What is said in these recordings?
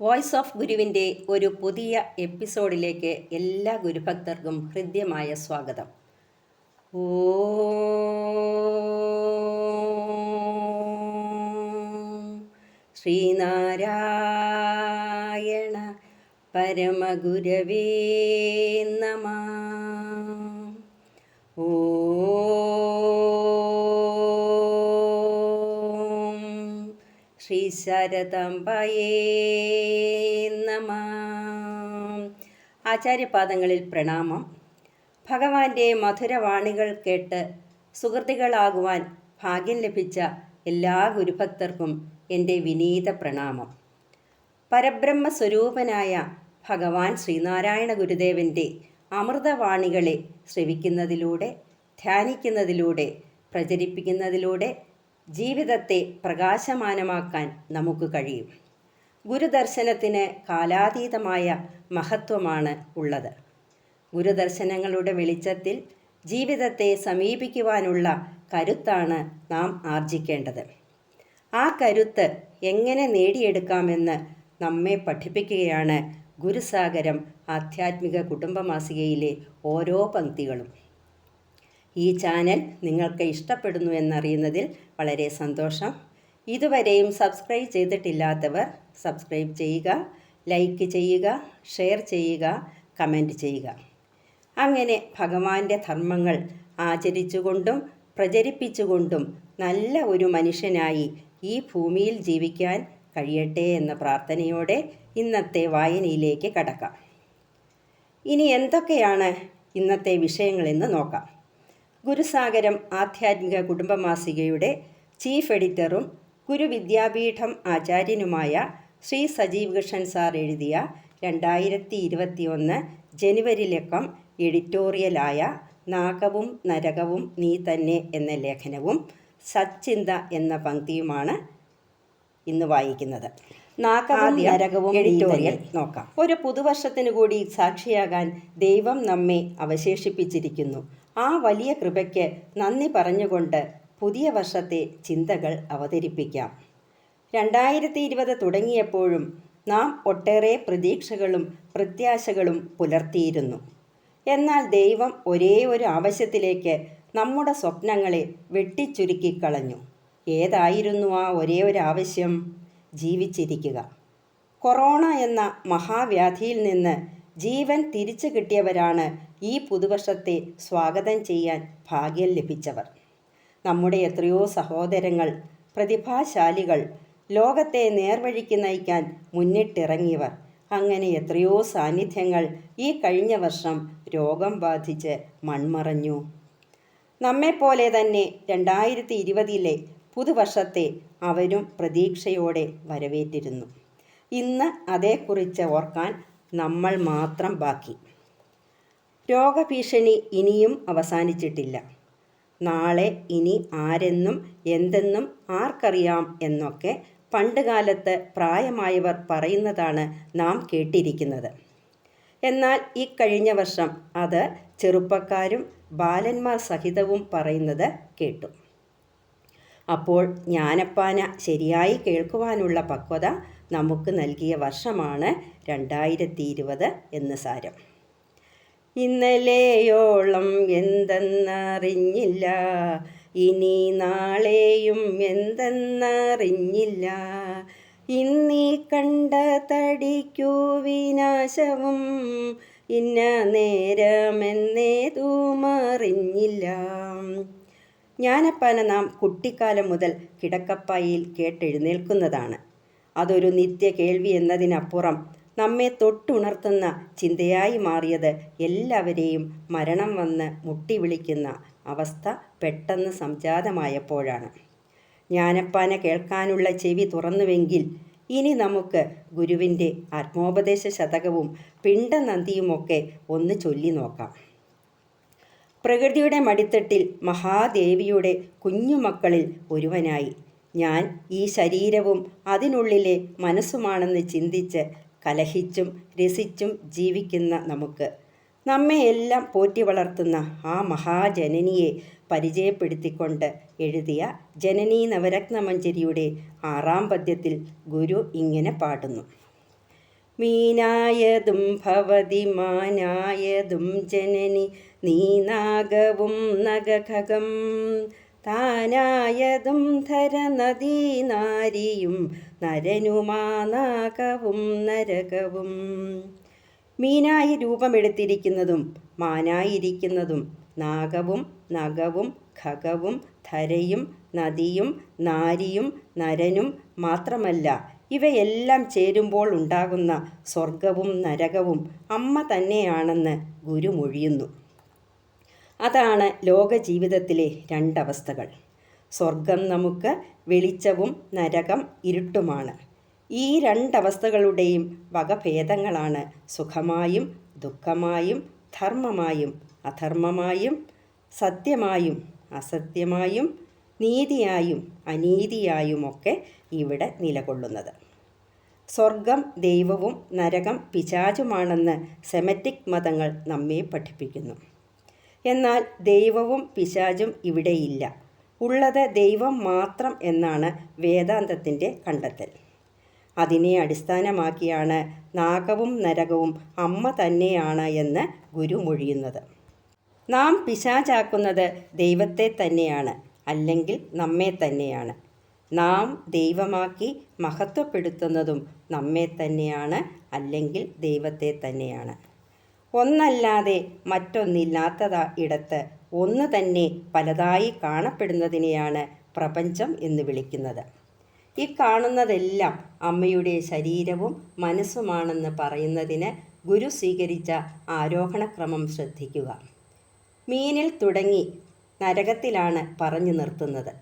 Voice of ഗുരുവിന്റെ ഒരു പുതിയ എപ്പിസോഡിലേക്ക് എല്ലാ ഗുരുഭക്തർക്കും ഹൃദ്യമായ സ്വാഗതം. ഓ ശ്രീനാരായണ പരമഗുരവേ നമ. ഓം ശ്രീ ശാരദാംബയേ നമ. ആചാര്യപാദങ്ങളിൽ പ്രണാമം. ഭഗവാന്റെ മധുരവാണികൾ കേട്ട് സുഹൃത്തുക്കളാകുവാൻ ഭാഗ്യം ലഭിച്ച എല്ലാ ഗുരുഭക്തർക്കും എന്റെ വിനീത പ്രണാമം. പരബ്രഹ്മ സ്വരൂപനായ ഭഗവാൻ ശ്രീനാരായണ ഗുരുദേവന്റെ അമൃതവാണികളെ ശ്രവിക്കുന്നതിലൂടെ ധ്യാനിക്കുന്നതിലൂടെ പ്രചരിപ്പിക്കുന്നതിലൂടെ ജീവിതത്തെ പ്രകാശമാനമാക്കാൻ നമുക്ക് കഴിയും. ഗുരുദർശനത്തിന് കാലാതീതമായ മഹത്വമാണ് ഉള്ളത്. ഗുരുദർശനങ്ങളുടെ വെളിച്ചത്തിൽ ജീവിതത്തെ സമീപിക്കുവാനുള്ള കരുത്താണ് നാം ആർജിക്കേണ്ടത്. ആ കരുത്ത് എങ്ങനെ നേടിയെടുക്കാമെന്ന് നമ്മെ പഠിപ്പിക്കുകയാണ് ഗുരുസാഗരം ആധ്യാത്മിക കുടുംബമാസികയിലെ ഓരോ പങ്ക്തികളും. ഈ ചാനൽ നിങ്ങൾക്ക് ഇഷ്ടപ്പെടുന്നു എന്നറിയുന്നതിൽ വളരെ സന്തോഷം. ഇതുവരെയും സബ്സ്ക്രൈബ് ചെയ്തിട്ടില്ലാത്തവർ സബ്സ്ക്രൈബ് ചെയ്യുക ലൈക്ക് ചെയ്യുക ഷെയർ ചെയ്യുക കമന്റ് ചെയ്യുക. അങ്ങനെ ഭഗവാന്റെ ധർമ്മങ്ങൾ ആചരിച്ചുകൊണ്ടും പ്രചരിപ്പിച്ചുകൊണ്ടും നല്ല ഒരു മനുഷ്യനായി ഈ ഭൂമിയിൽ ജീവിക്കാൻ കഴിയട്ടെ എന്ന പ്രാർത്ഥനയോടെ ഇന്നത്തെ വായനയിലേക്ക് കടക്കാം. ഇനി എന്തൊക്കെയാണ് ഇന്നത്തെ വിഷയങ്ങളെന്ന് നോക്കാം. ഗുരുസാഗരം ആധ്യാത്മിക കുടുംബമാസികയുടെ ചീഫ് എഡിറ്ററും ഗുരുവിദ്യാപീഠം ആചാര്യനുമായ ശ്രീ സജീവ് കൃഷ്ണൻ സാർ എഴുതിയ രണ്ടായിരത്തി ഇരുപത്തിയൊന്ന് ജനുവരി ലക്കം എഡിറ്റോറിയലായ നാഗവും നരകവും നീ തന്നെ എന്ന ലേഖനവും സച്ചിന്ത എന്ന പങ്ക്തിയുമാണ് ഇന്ന് വായിക്കുന്നത്. നാഗവും നരകവും എഡിറ്റോറിയൽ നോക്കാം. ഒരു പുതുവർഷത്തിനു കൂടി സാക്ഷിയാകാൻ ദൈവം നമ്മെ അവശേഷിപ്പിച്ചിരിക്കുന്നു. ആ വലിയ കൃപയ്ക്ക് നന്ദി പറഞ്ഞുകൊണ്ട് പുതിയ വർഷത്തെ ചിന്തകൾ അവതരിപ്പിക്കാം. രണ്ടായിരത്തി ഇരുപത് തുടങ്ങിയപ്പോഴും നാം ഒട്ടേറെ പ്രതീക്ഷകളും പ്രത്യാശകളും പുലർത്തിയിരുന്നു. എന്നാൽ ദൈവം ഒരേ ഒരു ആവശ്യത്തിലേക്ക് നമ്മുടെ സ്വപ്നങ്ങളെ വെട്ടിച്ചുരുക്കി കളഞ്ഞു ഏതായിരുന്നു ആ ഒരേ ഒരു ആവശ്യം? ജീവിച്ചിരിക്കുക. കൊറോണ എന്ന മഹാവ്യാധിയിൽ നിന്ന് ജീവൻ തിരിച്ചു കിട്ടിയവരാണ് ഈ പുതുവർഷത്തെ സ്വാഗതം ചെയ്യാൻ ഭാഗ്യം ലഭിച്ചവർ. നമ്മുടെ എത്രയോ സഹോദരങ്ങൾ പ്രതിഭാശാലികൾ ലോകത്തെ നേർവഴിക്ക് നയിക്കാൻ മുന്നിട്ടിറങ്ങിയവർ. അങ്ങനെ എത്രയോ സാന്നിധ്യങ്ങൾ ഈ കഴിഞ്ഞ വർഷം രോഗം ബാധിച്ച് മൺമറഞ്ഞു. നമ്മെപ്പോലെ തന്നെ രണ്ടായിരത്തി ഇരുപതിലെ പുതുവർഷത്തെ അവരും പ്രതീക്ഷയോടെ വരവേറ്റിരുന്നു. ഇന്ന് അതേക്കുറിച്ച് ഓർക്കാൻ നമ്മൾ മാത്രം ബാക്കി. രോഗഭീഷണി ഇനിയും അവസാനിച്ചിട്ടില്ല. നാളെ ഇനി ആരെന്നും എന്തെന്നും ആർക്കറിയാം എന്നൊക്കെ പണ്ടുകാലത്ത് പ്രായമായവർ പറയുന്നതാണ് നാം കേട്ടിരിക്കുന്നത്. എന്നാൽ ഈ കഴിഞ്ഞ വർഷം അത് ചെറുപ്പക്കാരും ബാലന്മാർ സഹിതവും പറയുന്നത് കേട്ടു. അപ്പോൾ ജ്ഞാനപ്പാന ശരിയായി കേൾക്കുവാനുള്ള പക്വത നമുക്ക് നൽകിയ വർഷമാണ് രണ്ടായിരത്തി ഇരുപത് എന്ന് സാരം. ഇന്നലെയോളം എന്തെന്നറിഞ്ഞില്ല ഇനി നാളെയും എന്തെന്നറിഞ്ഞില്ല. ഇന്നീ കണ്ട തടിക്കു വിനാശവും ഇന്ന നേരമെന്നേതുമറിഞ്ഞില്ല. ഞാനപ്പന നാം കുട്ടിക്കാലം മുതൽ കിടക്കപ്പായിൽ കേട്ടെഴുന്നേൽക്കുന്നതാണ്. അതൊരു നിത്യ കേൾവി എന്നതിനപ്പുറം നമ്മെ തൊട്ടുണർത്തുന്ന ചിന്തയായി മാറിയത് എല്ലാവരെയും മരണം വന്ന് മുട്ടി വിളിക്കുന്ന അവസ്ഥ പെട്ടെന്ന് സംജാതമായപ്പോഴാണ്. ജ്ഞാനപ്പാന കേൾക്കാനുള്ള ചെവി തുറന്നുവെങ്കിൽ ഇനി നമുക്ക് ഗുരുവിന്റെ ആത്മോപദേശ ശതകവും പിണ്ടനന്ദിയുമൊക്കെ ഒന്ന് ചൊല്ലി നോക്കാം. പ്രകൃതിയുടെ മടിത്തട്ടിൽ മഹാദേവിയുടെ കുഞ്ഞുമക്കളിൽ ഒരുവനായി ഞാൻ ഈ ശരീരവും അതിനുള്ളിലെ മനസ്സുമാണെന്ന് ചിന്തിച്ച് കലഹിച്ചും രസിച്ചും ജീവിക്കുന്ന നമുക്ക്. നമ്മെ എല്ലാം പോറ്റി വളർത്തുന്ന ആ മഹാജനനിയെ പരിചയപ്പെടുത്തിക്കൊണ്ട് എഴുതിയ ജനനീ നവരത്നമഞ്ജരിയുടെ ആറാം പദ്യത്തിൽ ഗുരു ഇങ്ങനെ പാടുന്നു. മീനായതും ഭവതി മാനായതും ജനനി നീനാഗവും നഗഖകം താനായതും ധര ധരനദീനാരിയും നരനുമാനാകവും നരകവും. മീനായി രൂപമെടുത്തിരിക്കുന്നതും മാനായിരിക്കുന്നതും നാഗവും നഗവും ഖഗവും ധരയും നദിയും നാരിയും നരനും മാത്രമല്ല ഇവയെല്ലാം ചേരുമ്പോൾ ഉണ്ടാകുന്ന സ്വർഗവും നരകവും അമ്മ തന്നെയാണെന്ന് ഗുരു മൊഴിയുന്നു. അതാണ് ലോക ജീവിതത്തിലെ രണ്ടവസ്ഥകൾ. സ്വർഗം നമുക്ക് വെളിച്ചവും നരകം ഇരുട്ടുമാണ്. ഈ രണ്ടവസ്ഥകളുടെയും വകഭേദങ്ങളാണ് സുഖമായും ദുഃഖമായും ധർമ്മമായും അധർമ്മമായും സത്യമായും അസത്യമായും നീതിയായും അനീതിയായുമൊക്കെ ഇവിടെ നിലകൊള്ളുന്നത്. സ്വർഗം ദൈവവും നരകം പിശാചുമാണെന്ന് സെമറ്റിക് മതങ്ങൾ നമ്മെ പഠിപ്പിക്കുന്നു. എന്നാൽ ദൈവവും പിശാചും ഇവിടെയില്ല. ഉള്ളത് ദൈവം മാത്രം എന്നാണ് വേദാന്തത്തിന്റെ കണ്ടെത്തൽ. അതിനെ അടിസ്ഥാനമാക്കിയാണ് നാഗവും നരകവും അമ്മ തന്നെയാണ് എന്ന് ഗുരു മൊഴിയുന്നത്. നാം പിശാചാക്കുന്നത് ദൈവത്തെ തന്നെയാണ് അല്ലെങ്കിൽ നമ്മെ തന്നെയാണ്. നാം ദൈവമാക്കി മഹത്വപ്പെടുത്തുന്നതും നമ്മെ തന്നെയാണ് അല്ലെങ്കിൽ ദൈവത്തെ തന്നെയാണ്. ഒന്നല്ലാതെ മറ്റൊന്നില്ലാത്തത ഇടത്ത്. ഒന്ന് തന്നെ പലതായി കാണപ്പെടുന്നതിനെയാണ് പ്രപഞ്ചം എന്ന് വിളിക്കുന്നത്. ഈ കാണുന്നതെല്ലാം അമ്മയുടെ ശരീരവും മനസ്സുമാണെന്ന് പറയുന്നതിന് ഗുരു സ്വീകരിച്ച ആരോഹണക്രമം ശ്രദ്ധിക്കുക. മീനിൽ തുടങ്ങി നരകത്തിലാണ് പറഞ്ഞു നിർത്തുന്നത്.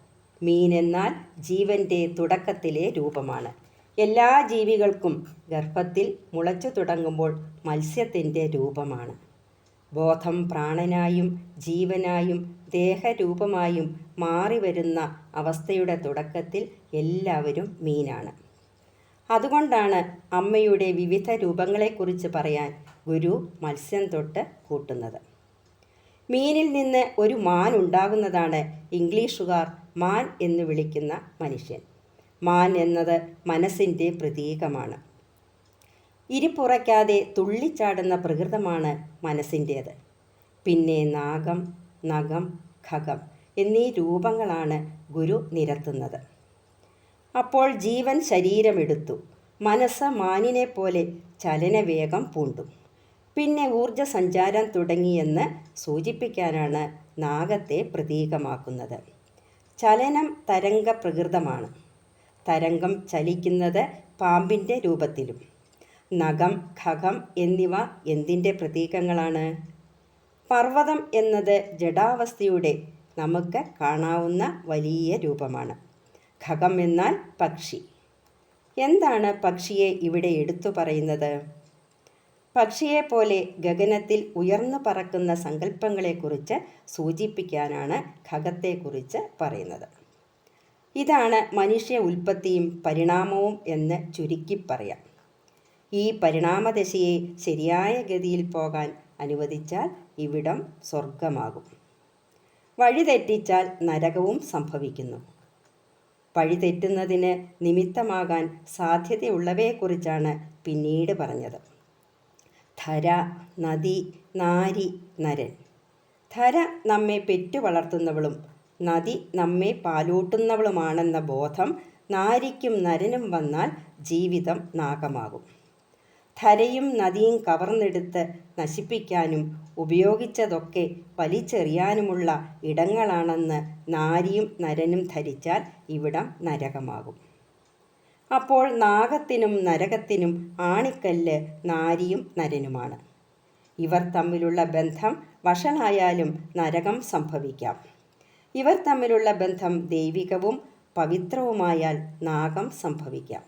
മീനെന്നാൽ ജീവന്റെ തുടക്കത്തിലെ രൂപമാണ്. എല്ലാ ജീവികൾക്കും ഗർഭത്തിൽ മുളച്ചു തുടങ്ങുമ്പോൾ മത്സ്യത്തിന്റെ രൂപമാണ്. ബോധം പ്രാണനായും ജീവനായും ദേഹരൂപമായും മാറി വരുന്ന അവസ്ഥയുടെ തുടക്കത്തിൽ എല്ലാവരും മീനാണ്. അതുകൊണ്ടാണ് അമ്മയുടെ വിവിധ രൂപങ്ങളെക്കുറിച്ച് പറയാൻ ഗുരു മത്സ്യം തൊട്ട് കൂട്ടുന്നത്. മീനിൽ നിന്ന് ഒരു മാൻ ഉണ്ടാകുന്നതാണ് ഇംഗ്ലീഷുകാർ മാൻ എന്ന് വിളിക്കുന്ന മനുഷ്യൻ. മാൻ എന്നത് മനസ്സിന്റെ പ്രതീകമാണ്. ഇരിപ്പുറയ്ക്കാതെ തുള്ളിച്ചാടുന്ന പ്രകൃതമാണ് മനസ്സിന്റേത് പിന്നെ നാഗം നഖം ഖഗം എന്നീ രൂപങ്ങളാണ് ഗുരു നിരത്തുന്നത്. അപ്പോൾ ജീവൻ ശരീരമെടുത്തു. മനസ്സ് മാനിനെ പോലെ ചലനവേഗം പൂണ്ടു. പിന്നെ ഊർജ സഞ്ചാരം തുടങ്ങിയെന്ന് സൂചിപ്പിക്കാനാണ് നാഗത്തെ പ്രതീകമാക്കുന്നത്. ചലനം തരംഗ പ്രകൃതമാണ് തരംഗം ചലിക്കുന്നത് പാമ്പിന്റെ രൂപത്തിലും. നഖം ഖഗം എന്നിവ എന്തിന്റെ പ്രതീകങ്ങളാണ്? പർവതം എന്നത് ജഡാവസ്ഥയുടെ നമുക്ക് കാണാവുന്ന വലിയ രൂപമാണ്. ഖഗം എന്നാൽ പക്ഷി. എന്താണ് പക്ഷിയെ ഇവിടെ എടുത്തു പറയുന്നത്? പക്ഷിയെപ്പോലെ ഗഗനത്തിൽ ഉയർന്നു പറക്കുന്ന സങ്കല്പങ്ങളെക്കുറിച്ച് സൂചിപ്പിക്കാനാണ് ഖഗത്തെക്കുറിച്ച് പറയുന്നത്. ഇതാണ് മനുഷ്യ ഉൽപ്പത്തിയും പരിണാമവും എന്ന് ചുരുക്കി പറയാം. ഈ പരിണാമദശയെ ശരിയായ ഗതിയിൽ പോകാൻ അനുവദിച്ചാൽ ഇവിടം സ്വർഗമാകും വഴിതെറ്റിച്ചാൽ നരകവും സംഭവിക്കുന്നു. വഴിതെറ്റുന്നതിന് നിമിത്തമാകാൻ സാധ്യതയുള്ളവയെക്കുറിച്ചാണ് പിന്നീട് പറഞ്ഞത്. ധര നദി നാരി നരൻ. ധര നമ്മെ പെറ്റു വളർത്തുന്നവളും നദി നമ്മെ പാലൂട്ടുന്നവളുമാണെന്ന ബോധം നാരിക്കും നരനും വന്നാൽ ജീവിതം നാഗമാകും. ധരയും നദിയും കവർന്നെടുത്ത് നശിപ്പിക്കാനും ഉപയോഗിച്ചതൊക്കെ വലിച്ചെറിയാനുമുള്ള ഇടങ്ങളാണെന്ന് നാരിയും നരനും ധരിച്ചാൽ ഇവിടം നരകമാകും. അപ്പോൾ നാഗത്തിനും നരകത്തിനും ആണിക്കല്ല് നാരിയും നരനുമാണ്. ഇവർ തമ്മിലുള്ള ബന്ധം വഷളായാലും നരകം സംഭവിക്കാം. ഇവർ തമ്മിലുള്ള ബന്ധം ദൈവികവും പവിത്രവുമായാൽ നാഗം സംഭവിക്കാം.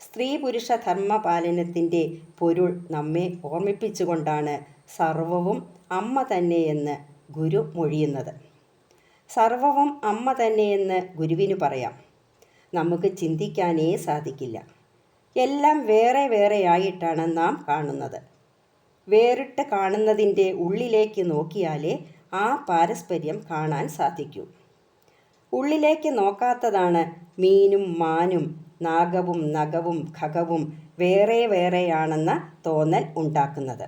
സ്ത്രീ പുരുഷ ധർമ്മപാലനത്തിന്റെ പൊരുൾ നമ്മെ ഓർമ്മിപ്പിച്ചുകൊണ്ടാണ് സർവവും അമ്മ തന്നെയെന്ന് ഗുരു മൊഴിയുന്നത്. സർവവും അമ്മ തന്നെയെന്ന് ഗുരുവിന് പറയാം. നമുക്ക് ചിന്തിക്കാനേ സാധിക്കില്ല. എല്ലാം വേറെ വേറെയായിട്ടാണ് നാം കാണുന്നത്. വേറിട്ട് കാണുന്നതിന്റെ ഉള്ളിലേക്ക് നോക്കിയാലേ ആ പാരസ്പര്യം കാണാൻ സാധിക്കൂ. ഉള്ളിലേക്ക് നോക്കാത്തതാണ് മീനും മാനും നാഗവും നഖവും ഖഗവും വേറെ വേറെയാണെന്ന തോന്നൽ ഉണ്ടാക്കുന്നത്.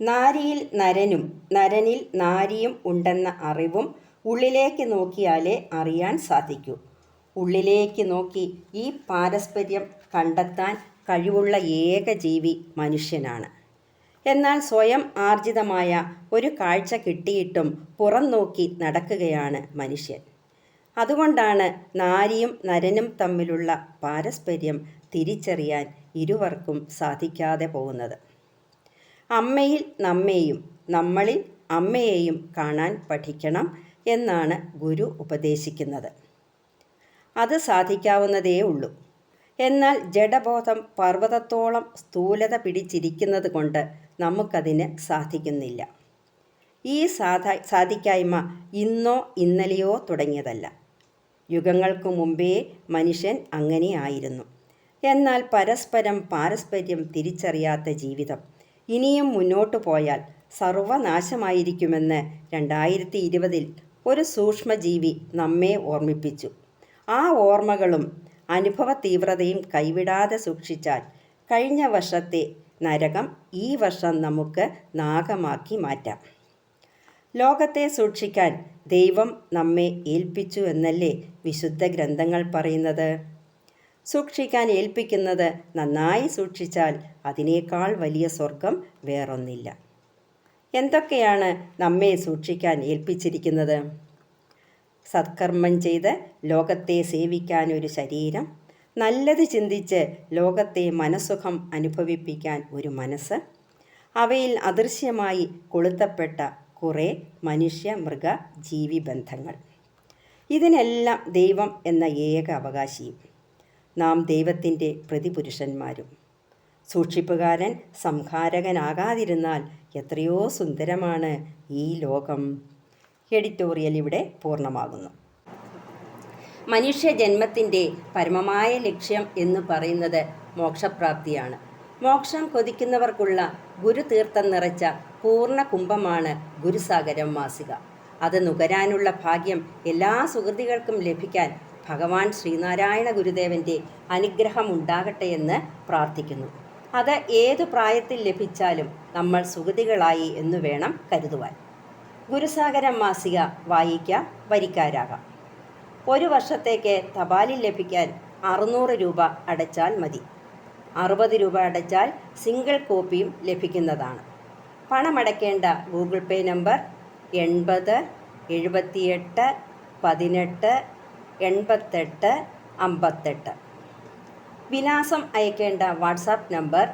നാരിയിൽ നരനും നരനിൽ നാരിയും ഉണ്ടെന്ന അറിവും ഉള്ളിലേക്ക് നോക്കിയാലേ അറിയാൻ സാധിക്കൂ. ഉള്ളിലേക്ക് നോക്കി ഈ പാരസ്പര്യം കണ്ടെത്താൻ കഴിവുള്ള ഏക ജീവി മനുഷ്യനാണ്. എന്നാൽ സ്വയം ആർജിതമായ ഒരു കാഴ്ച കിട്ടിയിട്ടും പുറം നോക്കി നടക്കുകയാണ് മനുഷ്യൻ. അതുകൊണ്ടാണ് നാരിയും നരനും തമ്മിലുള്ള പാരസ്പര്യം തിരിച്ചറിയാൻ ഇരുവർക്കും സാധിക്കാതെ പോകുന്നത്. അമ്മയിൽ നമ്മെയും നമ്മളിൽ അമ്മയെയും കാണാൻ പഠിക്കണം എന്നാണ് ഗുരു ഉപദേശിക്കുന്നത്. അത് സാധിക്കാവുന്നതേ ഉള്ളൂ. എന്നാൽ ജഡബോധം പർവതത്തോളം സ്ഥൂലത പിടിച്ചിരിക്കുന്നത് കൊണ്ട് നമുക്കതിന് സാധിക്കുന്നില്ല. ഈ സാധ സാധിക്കായ്മ ഇന്നോ ഇന്നലെയോ തുടങ്ങിയതല്ല. യുഗങ്ങൾക്ക് മുമ്പേ മനുഷ്യൻ അങ്ങനെയായിരുന്നു എന്നാൽ പരസ്പരം പാരസ്പര്യം തിരിച്ചറിയാത്ത ജീവിതം ഇനിയും മുന്നോട്ടു പോയാൽ സർവനാശമായിരിക്കുമെന്ന് രണ്ടായിരത്തി ഇരുപതിൽ ഒരു സൂക്ഷ്മജീവി നമ്മെ ഓർമ്മിപ്പിച്ചു. ആ ഓർമ്മകളും അനുഭവ തീവ്രതയും കൈവിടാതെ സൂക്ഷിച്ചാൽ കഴിഞ്ഞ വർഷത്തെ നരകം ഈ വർഷം നമുക്ക് നാഗമാക്കി മാറ്റാം. ലോകത്തെ സൂക്ഷിക്കാൻ ദൈവം നമ്മെ ഏൽപ്പിച്ചു എന്നല്ലേ വിശുദ്ധ ഗ്രന്ഥങ്ങൾ പറയുന്നത്? സൂക്ഷിക്കാൻ ഏൽപ്പിക്കുന്നത് നന്നായി സൂക്ഷിച്ചാൽ അതിനേക്കാൾ വലിയ സ്വർഗം വേറൊന്നില്ല. എന്തൊക്കെയാണ് നമ്മെ സൂക്ഷിക്കാൻ ഏൽപ്പിച്ചിരിക്കുന്നത്? സത്കർമ്മം ചെയ്ത് ലോകത്തെ സേവിക്കാൻ ഒരു ശരീരം നല്ലത് ചിന്തിച്ച് ലോകത്തെ മനസുഖം അനുഭവിപ്പിക്കാൻ ഒരു മനസ്സ്. അവയിൽ അദൃശ്യമായി കൊളുത്തപ്പെട്ട കുറേ മനുഷ്യ മൃഗ ജീവി ബന്ധങ്ങൾ. ഇതിനെല്ലാം ദൈവം എന്ന ഏക അവകാശിയും നാം ദൈവത്തിന്റെ പ്രതിപുരുഷന്മാരും. സൂക്ഷിപ്പുകാരൻ സംഹാരകനാകാതിരുന്നാൽ എത്രയോ സുന്ദരമാണ് ഈ ലോകം. എഡിറ്റോറിയൽ ഇവിടെ പൂർണമാകുന്നു. മനുഷ്യ ജന്മത്തിന്റെ പരമമായ ലക്ഷ്യം എന്ന് പറയുന്നത് മോക്ഷപ്രാപ്തിയാണ്. മോക്ഷം കൊതിക്കുന്നവർക്കുള്ള ഗുരുതീർത്ഥം നിറച്ച പൂർണ കുംഭമാണ് ഗുരുസാഗരം മാസിക. അത് നുകരാനുള്ള ഭാഗ്യം എല്ലാ സുഹൃതികൾക്കും ലഭിക്കാൻ ഭഗവാൻ ശ്രീനാരായണ ഗുരുദേവന്റെ അനുഗ്രഹം ഉണ്ടാകട്ടെ എന്ന് പ്രാർത്ഥിക്കുന്നു. അത് ഏതു പ്രായത്തിൽ ലഭിച്ചാലും നമ്മൾ സുഹൃതികളായി എന്ന് വേണം കരുതുവാൻ. ഗുരുസാഗരം മാസിക വായിക്കാം വരിക്കാരാകാം. ഒരു വർഷത്തേക്ക് തപാലിൽ ലഭിക്കാൻ അറുന്നൂറ് രൂപ അടച്ചാൽ മതി. അറുപത് രൂപ അടച്ചാൽ സിംഗിൾ കോപ്പിയും ലഭിക്കുന്നതാണ്. പണമടയ്ക്കേണ്ട ഗൂഗിൾ പേ നമ്പർ എൺപത് എഴുപത്തിയെട്ട് പതിനെട്ട് എൺപത്തെട്ട് അമ്പത്തെട്ട്. വിലാസം അയക്കേണ്ട വാട്സാപ്പ് നമ്പർ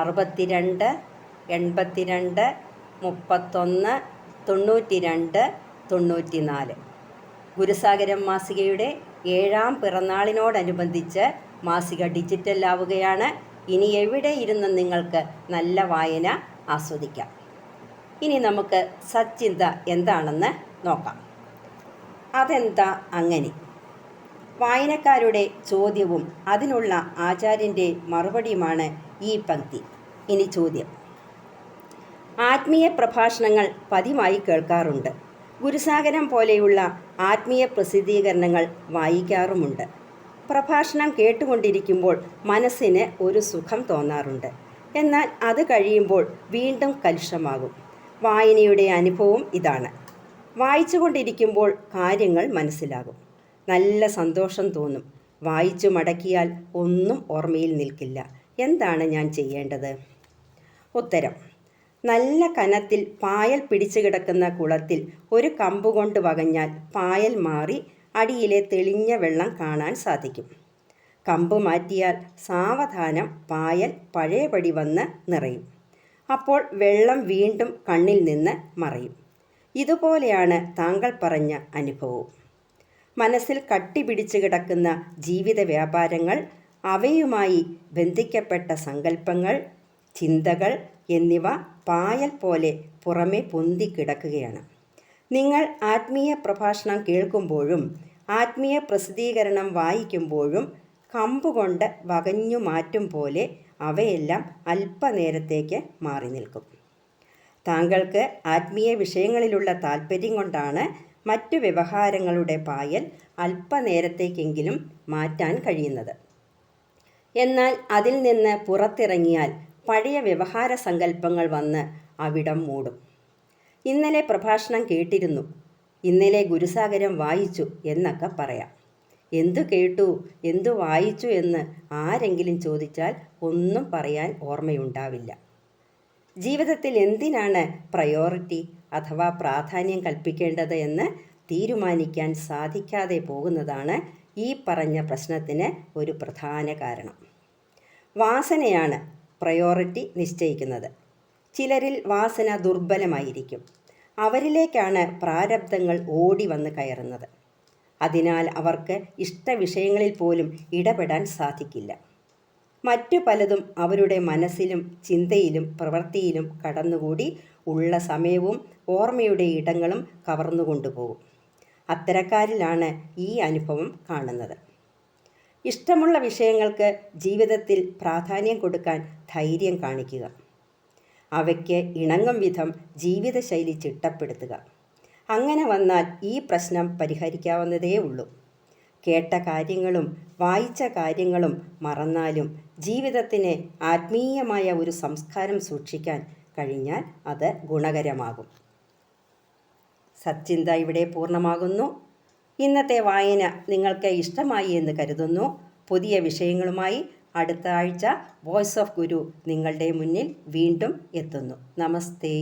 അറുപത്തിരണ്ട് എൺപത്തിരണ്ട് മുപ്പത്തൊന്ന് തൊണ്ണൂറ്റി രണ്ട് തൊണ്ണൂറ്റി നാല് ഗുരുസാഗരം മാസികയുടെ ഏഴാം പിറന്നാളിനോടനുബന്ധിച്ച് മാസിക ഡിജിറ്റൽ ആവുകയാണ് ഇനി എവിടെ ഇരുന്ന് നിങ്ങൾക്ക് നല്ല വായന ആസ്വദിക്കാം. ഇനി നമുക്ക് സച്ചിന്ത എന്താണെന്ന് നോക്കാം. അതെന്താ അങ്ങനെ? വായനക്കാരുടെ ചോദ്യവും അതിനുള്ള ആചാര്യന്റെ മറുപടിയുമാണ് ഈ പങ്ക്തി. ഇനി ചോദ്യം. ആത്മീയ പ്രഭാഷണങ്ങൾ പതിവായി കേൾക്കാറുണ്ട്. ഗുരുസാഗരം പോലെയുള്ള ആത്മീയ പ്രസിദ്ധീകരണങ്ങൾ വായിക്കാറുമുണ്ട്. പ്രഭാഷണം കേട്ടുകൊണ്ടിരിക്കുമ്പോൾ മനസ്സിന് ഒരു സുഖം തോന്നാറുണ്ട്. എന്നാൽ അത് കഴിയുമ്പോൾ വീണ്ടും കലുഷമാകും. വായനയുടെ അനുഭവം ഇതാണ്. വായിച്ചുകൊണ്ടിരിക്കുമ്പോൾ കാര്യങ്ങൾ മനസ്സിലാകും. നല്ല സന്തോഷം തോന്നും. വായിച്ചു മടക്കിയാൽ ഒന്നും ഓർമ്മയിൽ നിൽക്കില്ല. എന്താണ് ഞാൻ ചെയ്യേണ്ടത്? ഉത്തരം. നല്ല കനത്തിൽ പായൽ പിടിച്ചു കിടക്കുന്ന കുളത്തിൽ ഒരു കമ്പുകൊണ്ട് വകഞ്ഞാൽ പായൽ മാറി അടിയിലെ തെളിഞ്ഞ വെള്ളം കാണാൻ സാധിക്കും. കമ്പ് മാറ്റിയാൽ സാവധാനം പായൽ പഴയപടി വന്ന് നിറയും. അപ്പോൾ വെള്ളം വീണ്ടും കണ്ണിൽ നിന്ന് മറയും. ഇതുപോലെയാണ് താങ്കൾ പറഞ്ഞ അനുഭവവും. മനസ്സിൽ കട്ടി പിടിച്ചു കിടക്കുന്ന ജീവിത വ്യാപാരങ്ങൾ അവയുമായി ബന്ധിക്കപ്പെട്ട സങ്കല്പങ്ങൾ ചിന്തകൾ എന്നിവ പായൽ പോലെ പുറമെ പൊന്തി കിടക്കുകയാണ്. നിങ്ങൾ ആത്മീയ പ്രഭാഷണം കേൾക്കുമ്പോഴും ആത്മീയ പ്രസിദ്ധീകരണം വായിക്കുമ്പോഴും കമ്പുകൊണ്ട് വകഞ്ഞു മാറ്റും പോലെ അവയെല്ലാം അല്പനേരത്തേക്ക് മാറി നിൽക്കും. താങ്കൾക്ക് ആത്മീയ വിഷയങ്ങളിലുള്ള താല്പര്യം കൊണ്ടാണ് മറ്റു വ്യവഹാരങ്ങളുടെ പായൽ അല്പനേരത്തേക്കെങ്കിലും മാറ്റാൻ കഴിയുന്നത്. എന്നാൽ അതിൽ നിന്ന് പുറത്തിറങ്ങിയാൽ പഴയ വ്യവഹാര സങ്കല്പങ്ങൾ വന്ന് അവിടം മൂടും. ഇന്നലെ പ്രഭാഷണം കേട്ടിരുന്നു. ഇന്നലെ ഗുരുസാഗരം വായിച്ചു എന്നൊക്കെ പറയാം. എന്തു കേട്ടു എന്തു വായിച്ചു എന്ന് ആരെങ്കിലും ചോദിച്ചാൽ ഒന്നും പറയാൻ ഓർമ്മയുണ്ടാവില്ല. ജീവിതത്തിൽ എന്തിനാണ് പ്രയോറിറ്റി അഥവാ പ്രാധാന്യം കൽപ്പിക്കേണ്ടത് എന്ന് തീരുമാനിക്കാൻ സാധിക്കാതെ പോകുന്നതാണ് ഈ പറഞ്ഞ പ്രശ്നത്തിന് ഒരു പ്രധാന കാരണം. വാസനയാണ് പ്രയോറിറ്റി നിശ്ചയിക്കുന്നത്. ചിലരിൽ വാസന ദുർബലമായിരിക്കും. അവരിലേക്കാണ് പ്രാരബ്ധങ്ങൾ ഓടി വന്ന് കയറുന്നത്. അതിനാൽ അവർക്ക് ഇഷ്ടവിഷയങ്ങളിൽ പോലും ഇടപെടാൻ സാധിക്കില്ല. മറ്റു പലതും അവരുടെ മനസ്സിലും ചിന്തയിലും പ്രവൃത്തിയിലും കടന്നുകൂടി ഉള്ള സമയവും ഓർമ്മയുടെ ഇടങ്ങളും കവർന്നുകൊണ്ടുപോകും. അത്തരക്കാരിലാണ് ഈ അനുഭവം കാണുന്നത്. ഇഷ്ടമുള്ള വിഷയങ്ങൾക്ക് ജീവിതത്തിൽ പ്രാധാന്യം കൊടുക്കാൻ ധൈര്യം കാണിക്കുക. അവയ്ക്ക് ഇണങ്ങും വിധം ജീവിതശൈലി ചിട്ടപ്പെടുത്തുക. അങ്ങനെ വന്നാൽ ഈ പ്രശ്നം പരിഹരിക്കാവുന്നതേ ഉള്ളൂ. കേട്ട കാര്യങ്ങളും വായിച്ച കാര്യങ്ങളും മറന്നാലും ജീവിതത്തിന് ആത്മീയമായ ഒരു സംസ്കാരം സൂക്ഷിക്കാൻ കഴിഞ്ഞാൽ അത് ഗുണകരമാകും. സച്ചിന്ത ഇവിടെ പൂർണമാകുന്നു. ഇന്നത്തെ വായന നിങ്ങൾക്ക് ഇഷ്ടമായി എന്ന് കരുതുന്നു. പുതിയ വിഷയങ്ങളുമായി അടുത്ത ആഴ്ച വോയിസ് ഓഫ് ഗുരു നിങ്ങളുടെ മുന്നിൽ വീണ്ടും എത്തുന്നു. നമസ്തേ.